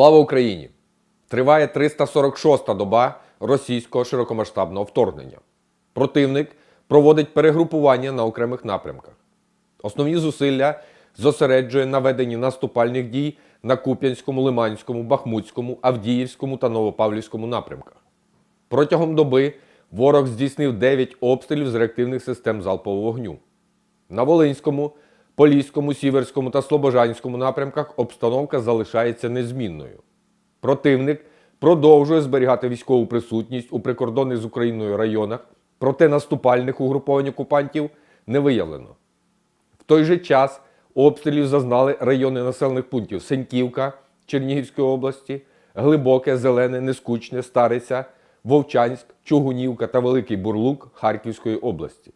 Слава Україні! Триває 346-та доба російського широкомасштабного вторгнення. Противник проводить перегрупування на окремих напрямках. Основні зусилля зосереджує на веденні наступальних дій на Куп'янському, Лиманському, Бахмутському, Авдіївському та Новопавлівському напрямках. Протягом доби ворог здійснив 9 обстрілів з реактивних систем залпового вогню. На Волинському, Поліському, Сіверському та Слобожанському напрямках обстановка залишається незмінною. Противник продовжує зберігати військову присутність у прикордонних з Україною районах, проте наступальних угруповань окупантів не виявлено. В той же час обстрілів зазнали райони населених пунктів Сеньківка Чернігівської області, Глибоке, Зелене, Нескучне, Стариця, Вовчанськ, Чугунівка та Великий Бурлук Харківської області.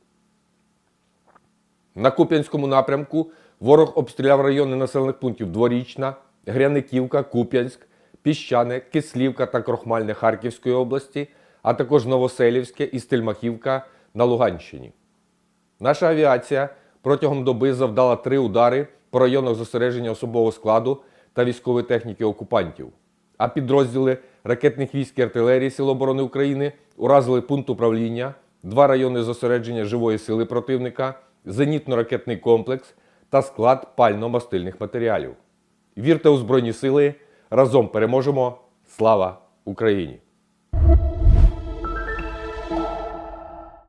На Куп'янському напрямку ворог обстріляв райони населених пунктів Дворічна, Гряниківка, Куп'янськ, Піщане, Кислівка та Крохмальне Харківської області, а також Новоселівське і Стельмахівка на Луганщині. Наша авіація протягом доби завдала три удари по районах зосередження особового складу та військової техніки окупантів. А підрозділи ракетних військ і артилерії Сил оборони України уразили пункт управління, два райони зосередження живої сили противника, зенітно-ракетний комплекс та склад пально-мастильних матеріалів. Вірте у Збройні Сили! Разом переможемо! Слава Україні!